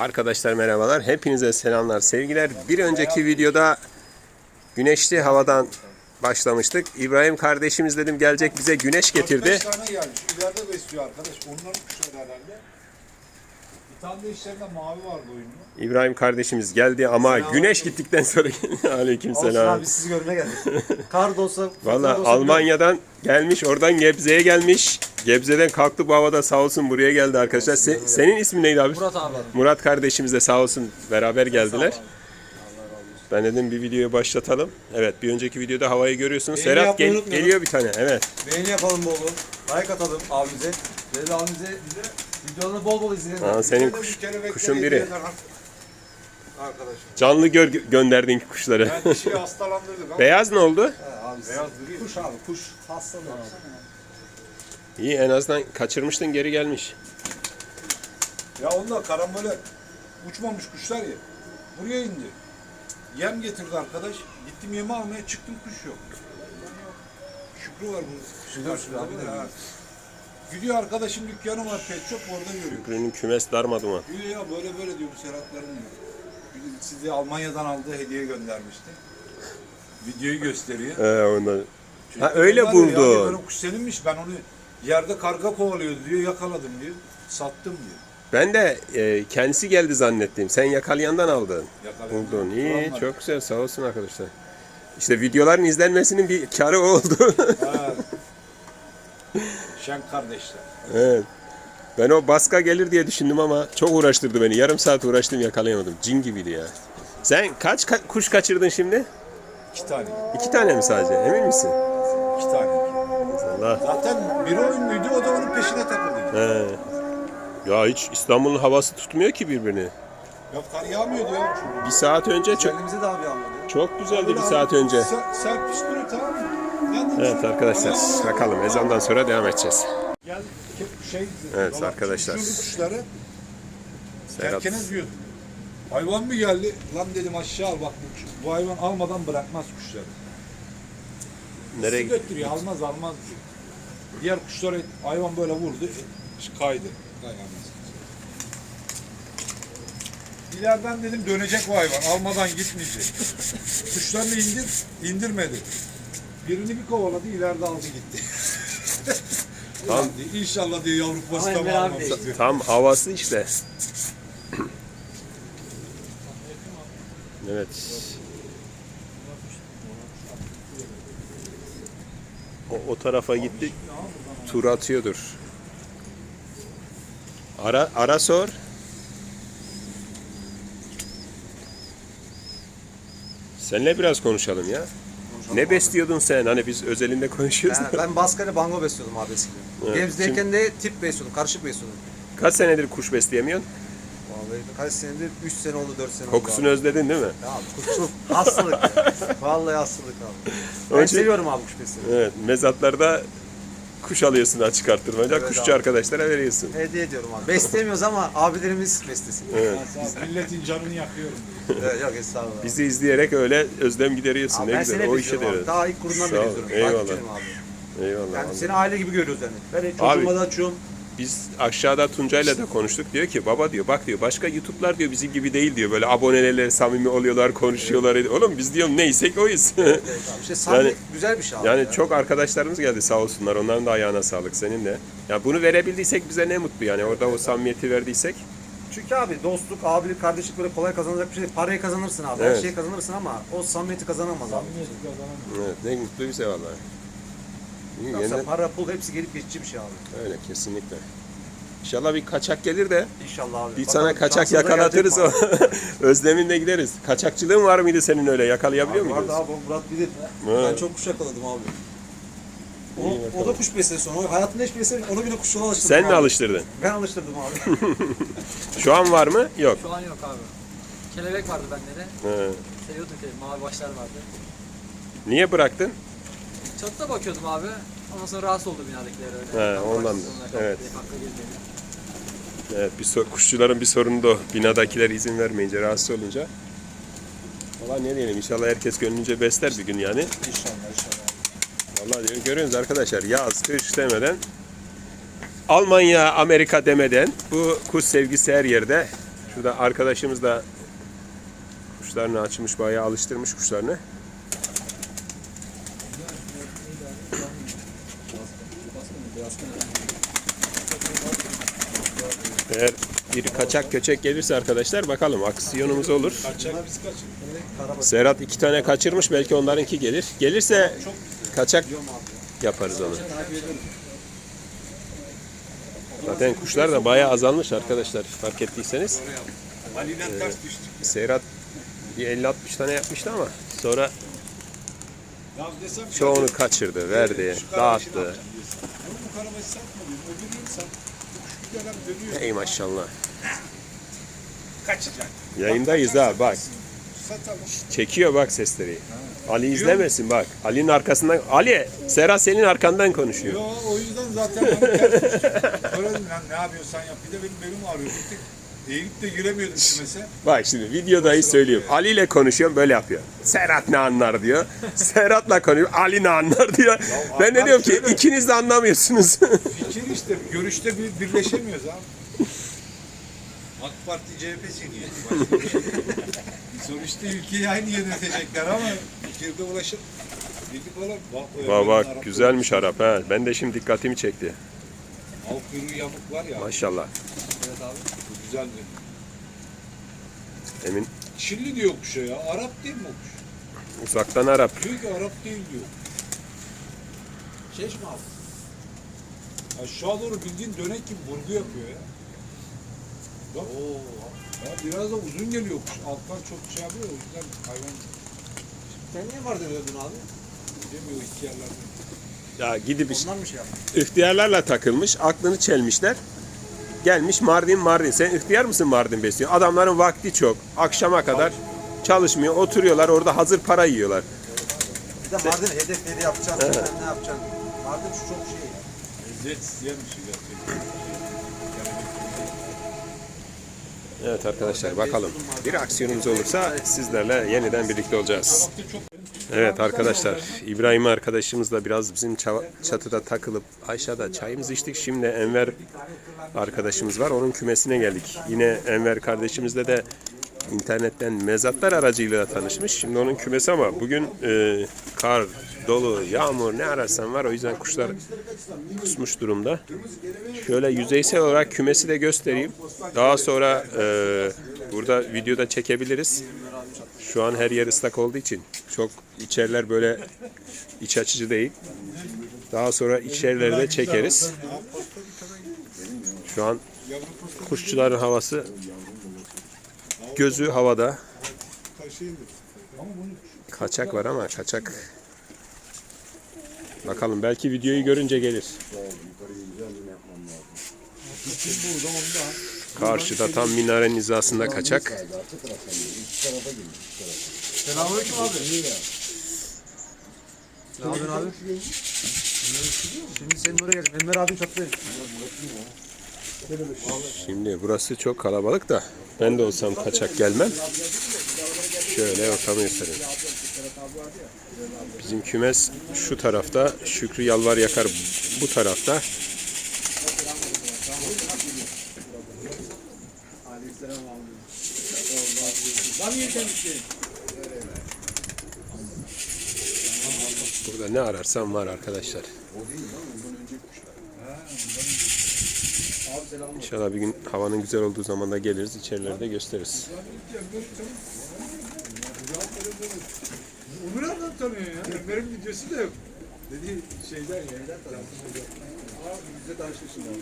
Arkadaşlar merhabalar. Hepinize selamlar, sevgiler. Bir önceki videoda güneşli havadan başlamıştık. İbrahim kardeşimiz dedim gelecek bize güneş getirdi. 5 tane gelmiş. İleride besliyor arkadaş. Onların kuşları herhalde. Bir tane de içlerinde mavi vardı oyunlu. İbrahim kardeşimiz geldi ama güneş gittikten sonra aleyküm Olsun selam. abi sizi görmeye geldik. Kar da olsa, fırtına Valla da olsa Almanya'dan gelmiş, oradan Gebze'ye gelmiş. Gebze'den kalktı bu havada sağ olsun buraya geldi arkadaşlar. Se- senin ismin neydi abi? Murat abi. Murat kardeşimiz de sağ olsun beraber geldiler. Ben dedim bir videoyu başlatalım. Evet bir önceki videoda havayı görüyorsunuz. Beğeni Serhat yapmayı gel- unutmayalım. geliyor bir tane. Evet. Beğeni yapalım bol bol. Like atalım abimize. Ve abimize videolarını bol bol izleyelim. Aa, senin kuş, kuşun biri. Arkadaşım. Canlı gör gönderdin kuşları. Ben dişiyi hastalandırdık ama Beyaz ne oldu? Abi, beyaz duruyor. Kuş abi kuş. Hastalığı. İyi en azından kaçırmıştın geri gelmiş. Ya onlar karambole uçmamış kuşlar ya. Buraya indi. Yem getirdi arkadaş. Gittim yemi almaya çıktım kuş yok. Şükrü var bu. Şükrü, Şükrü abi de. Gidiyor arkadaşım dükkanı var pet shop orada görüyor. Ürünün kümes darmaduman. Diyor ya böyle böyle diyor bu Serhatların diyor. Size Almanya'dan aldığı hediye göndermişti. Videoyu gösteriyor. Ee, ondan. Ha, öyle diyorlar ya, buldu. Benim kuş seninmiş ben onu yerde karga kovalıyordu diyor yakaladım diyor. Sattım diyor. Ben de e, kendisi geldi zannettim. Sen yakalayandan aldın. Yakaladım. Buldun. İyi, var. çok güzel. Sağ olsun arkadaşlar. İşte videoların izlenmesinin bir karı oldu. Ha. Şen kardeşler. evet. Ben o baska gelir diye düşündüm ama çok uğraştırdı beni. Yarım saat uğraştım yakalayamadım. Cin gibiydi ya. Sen kaç ka- kuş kaçırdın şimdi? İki tane. İki tane mi sadece? Emin misin? İki tane. Allah. Zaten biri oyunluydu o da onun peşine takıldı. He. Ya hiç İstanbul'un havası tutmuyor ki birbirini. Ya kar yağmıyordu ya. Bir saat önce çok Kendimize de abi almadı. çok güzeldi bir saat önce. Ser, serpiş duruyor tamam mı? Evet arkadaşlar bakalım ezandan sonra devam edeceğiz. Şey Evet arkadaşlar. kuşları. Serhat. Hayvan mı geldi? Lan dedim aşağı al bak bu, bu hayvan almadan bırakmaz kuşları. Nereye gitti? götürüyor almaz almaz diyor. Diğer kuşları hayvan böyle vurdu e, kaydı. Dayanamaz. İleriden dedim dönecek bu hayvan almadan gitmeyecek. Kuşlarını indir, indirmedi. Birini bir kovaladı ileride aldı gitti. Ulan diyor, İnşallah diyor yavru almamış de- diyor. Tam havası işte. Evet. O, o tarafa gitti. Tur atıyordur. Ara ara sor. Seninle biraz konuşalım ya. Ne besliyordun sen? Hani biz özelinde konuşuyoruz. Ben, ben baskıyla bango besliyordum abi eskiden. Evet, Gebze'deyken de tip besliyordum, karışık besliyordum. Kaç senedir kuş besleyemiyorsun? Vallahi kaç senedir? 3 sene oldu, 4 sene oldu. Kokusunu abi. özledin değil mi? Ya abi kuşçuluk, hastalık. ya. Vallahi hastalık abi. Ben Onun için- seviyorum abi kuş beslemeyi. Evet, mezatlarda kuş alıyorsun açık arttırmaca, Evet kuşçu abi. arkadaşlara veriyorsun. Hediye ediyorum abi. Besleyemiyoruz ama abilerimiz beslesin. Evet. Milletin canını yakıyorum. Evet, yok estağfurullah. Bizi izleyerek öyle özlem gideriyorsun. Abi ne ben güzel, seni o hep işe de izliyorum abi. evet. Daha ilk kurundan Sağ beri ol, izliyorum. eyvallah. Takipçinim abi. Eyvallah. Yani seni aile gibi görüyoruz yani. Ben hiç Abi- çocuğuma da açıyorum. Biz aşağıda Tuncay'la da konuştuk. Diyor ki baba diyor bak diyor başka YouTube'lar diyor bizim gibi değil diyor. Böyle abonelerle samimi oluyorlar, konuşuyorlar. Oğlum biz diyorum neysek oyuz. Evet abi. İşte samimi Yani- güzel bir şey abi. yani ya. çok arkadaşlarımız geldi sağ olsunlar. Onların da ayağına sağlık senin de. Ya bunu verebildiysek bize ne mutlu yani. Orada o samimiyeti verdiysek. Çünkü abi dostluk, abilik, kardeşlik böyle kolay kazanacak bir şey değil. Parayı kazanırsın abi. Evet. Her şeyi kazanırsın ama o samimiyeti kazanamaz abi. Evet, ne mutlu bize vallahi. İyi, Yoksa yeniden- para, pul hepsi gelip geçici bir şey abi. Öyle kesinlikle. İnşallah bir kaçak gelir de İnşallah abi. bir Bakalım sana kaçak şansımıza yakalatırız o. gelecek mi Özleminle gideriz. Kaçakçılığın var mıydı senin öyle? Yakalayabiliyor abi? muydun? Vardı abi o Murat bilir. Ben çok kuş yakaladım abi. O, o da kuş besledi sonra. Hayatında hiç besledi. Onu bile kuşçuluğa alıştırdım Sen mi abi. alıştırdın? Ben alıştırdım abi. Şu an var mı? Yok. Şu an yok abi. Kelebek vardı bende de. He. Seviyordum ki mavi başlar vardı. Niye bıraktın? Çatıda bakıyordum abi. Ondan sonra rahatsız oldu binadakiler öyle. He, Ben ondan da, evet. kalktı, hakka girmedi. Evet, bir so- kuşçuların bir sorunu da o. Binadakiler izin vermeyince, rahatsız olunca. Valla ne diyelim inşallah herkes gönlünce besler bir gün yani. İnşallah inşallah. Vallahi diyor, görüyorsunuz arkadaşlar yaz, kış demeden Almanya, Amerika demeden bu kuş sevgisi her yerde Şurada arkadaşımız da kuşlarını açmış, bayağı alıştırmış kuşlarını. Eğer bir kaçak köçek gelirse arkadaşlar bakalım aksiyonumuz olur. Serhat iki tane kaçırmış belki onlarınki gelir. Gelirse kaçak yaparız onu. Zaten kuşlar da bayağı azalmış arkadaşlar fark ettiyseniz. Düştük. Serhat bir 50-60 tane yapmıştı ama sonra çoğunu kaçırdı, verdi, dağıttı. Ey maşallah. Kaçacak. Yayındayız ha bak. Çekiyor bak sesleri. Ali izlemesin bak. Ali'nin arkasından. Ali, Serhat senin arkandan konuşuyor. Yo o yüzden zaten lan ne yapıyorsan yap. Bir de benim belim ağrıyor. Bir tek eğilip de giremiyordum kümese. Bak şimdi videodayı söylüyorum. Ali ile konuşuyorum böyle yapıyor. Serhat ne anlar diyor. Serhat'la konuşuyor. Ali ne anlar diyor. Ben de diyorum ki ikiniz de anlamıyorsunuz. Fikir işte. Görüşte bir, birleşemiyoruz abi. AK Parti CHP çekiyor. Sonuçta ülkeyi aynı yönetecekler ama fikirde ulaşıp birlik olan bak, bak bak güzelmiş Arap ha. Ben de şimdi dikkatimi çekti. Al kuyruğu yamuk var ya. Maşallah. Bu güzel bir. Emin Çinli diyor kuşa ya. Arap değil mi o kuş? uzaktan Arap. Diyor ki Arap değil diyor. Şeş mi abi? Aşağı doğru bildiğin dönek gibi burgu yapıyor ya. Bak. Ya biraz da uzun geliyor kuş. Alttan çok şey yapıyor o yüzden hayvan Sen niye var demiyordun abi? yemiyor ihtiyarlardan. Ya gidip mı şey ihtiyarlarla takılmış, aklını çelmişler. Gelmiş Mardin Mardin. Sen ihtiyar mısın Mardin besliyor? Adamların vakti çok. Akşama kadar çalışmıyor. Oturuyorlar orada hazır para yiyorlar. Bir de Mardin hedefleri yapacaksın, bilmem ne yapacaksın. Mardin şu çok şey. Lezzet isteyen bir şey gerçekten. Evet arkadaşlar bakalım. Bir aksiyonumuz olursa sizlerle yeniden birlikte olacağız. Evet arkadaşlar İbrahim arkadaşımızla biraz bizim ça- çatıda takılıp aşağıda çayımızı içtik. Şimdi Enver arkadaşımız var. Onun kümesine geldik. Yine Enver kardeşimizle de internetten mezatlar aracıyla tanışmış. Şimdi onun kümesi ama bugün e, kar, dolu, yağmur ne ararsan var. O yüzden kuşlar kusmuş durumda. Şöyle yüzeysel olarak kümesi de göstereyim. Daha sonra e, burada videoda çekebiliriz. Şu an her yer ıslak olduğu için çok içeriler böyle iç açıcı değil. Daha sonra içerileri de çekeriz. Şu an kuşçuların havası gözü havada. Kaçak var ama kaçak Bakalım belki videoyu görünce gelir. Karşıda tam minarenin hizasında kaçak. Selamünaleyküm abi. Ne yapıyorsun abi? Şimdi senin oraya geldim. Enver abim çatıdayım. Şimdi burası çok kalabalık da ben de olsam kaçak gelmem. Şöyle ortamı göstereyim. Bizim kümes şu tarafta, Şükrü Yalvar Yakar bu tarafta. Burada ne ararsam var arkadaşlar. İnşallah bir gün havanın güzel olduğu zaman da geliriz, içerilerde gösteririz. Onu nereden tanıyor ya? Ömer'in videosu da yok. Dedi şeyden ya. Abi bizle tanışmışsın abi.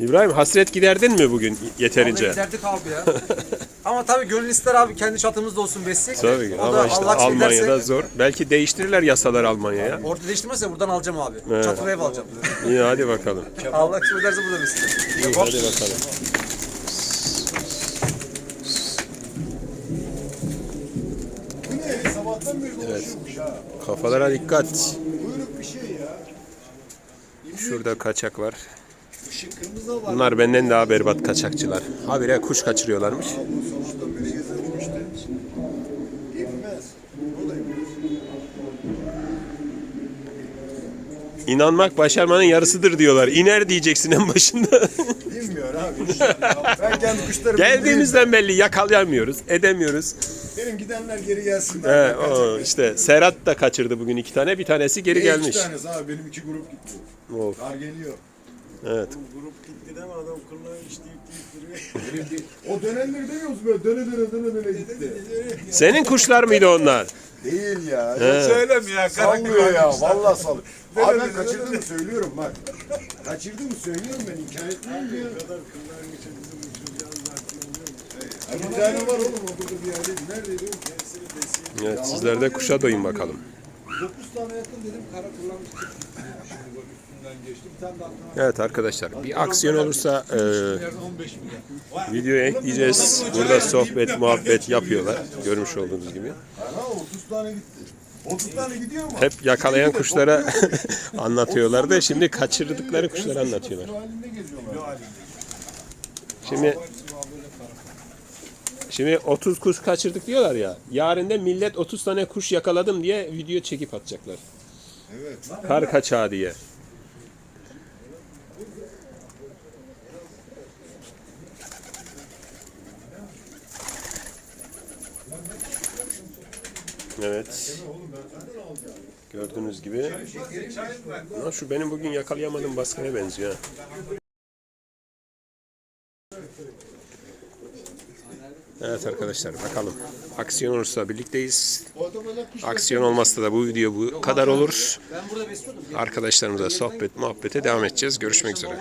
İbrahim hasret giderdin mi bugün Vallahi yeterince? giderdik abi ya. Ama tabii gönül ister abi kendi çatımızda olsun besleyek. Tabii O ama da işte Allah kısmet Almanya'da ederse zor. Belki değiştirirler yasalar Almanya'ya. orada değiştirmezse buradan alacağım abi. Evet. Çatıda ev alacağım. İyi hadi bakalım. Allah kısmet ederse burada besleyeyim. İyi hadi bakalım. Bu ne? Sabahtan beri Evet. Kafalara dikkat. Şurada kaçak var. Bunlar benden daha berbat kaçakçılar. Habire kuş kaçırıyorlarmış. İnanmak başarmanın yarısıdır diyorlar. İner diyeceksin en başında. İnmiyor abi. abi. ben kendi kuşlarımı Geldiğimizden belli yakalayamıyoruz, edemiyoruz. Benim gidenler geri gelsinler. He, o işte Serhat da kaçırdı bugün iki tane, bir tanesi geri gelmiş. İki tanesi abi benim iki grup gitti. Of, Kar geliyor. evet. Grup gitti deme adam kırlığı işleyip deyip duruyor. O dönenleri demiyoruz böyle döne döne döne döne gitti. Senin kuşlar mıydı onlar? Değil ya. Söyleme ya. Sallıyor ya. Vallahi sallıyor. Abi ben kaçırdığımı söylüyorum bak. Kaçırdığımı söylüyorum ben. İnkar etmiyorum ya. kadar kırlığın içi bizim uçuracağız zaten oluyor Bir tane var oğlum bir. Neredeydi o? Evet, sizler de kuşa doyun bakalım. 9 tane yakın dedim kara Evet arkadaşlar, bir aksiyon olursa e, 15 milyon. videoya ekleyeceğiz. Burada sohbet, muhabbet yapıyorlar. Görmüş olduğunuz gibi. Ana 30 tane gitti. 30 tane gidiyor mu? Hep yakalayan kuşlara anlatıyorlar da şimdi kaçırdıkları kuşları anlatıyorlar. Şimdi Şimdi 30 kuş kaçırdık diyorlar ya. Yarın da millet 30 tane kuş yakaladım diye video çekip atacaklar. Evet. Kar kaçağı diye. Evet. Gördüğünüz gibi. Ama şu benim bugün yakalayamadığım baskıya benziyor. Evet arkadaşlar bakalım. Aksiyon olursa birlikteyiz. Aksiyon olmazsa da bu video bu kadar olur. Arkadaşlarımıza sohbet muhabbete devam edeceğiz. Görüşmek üzere.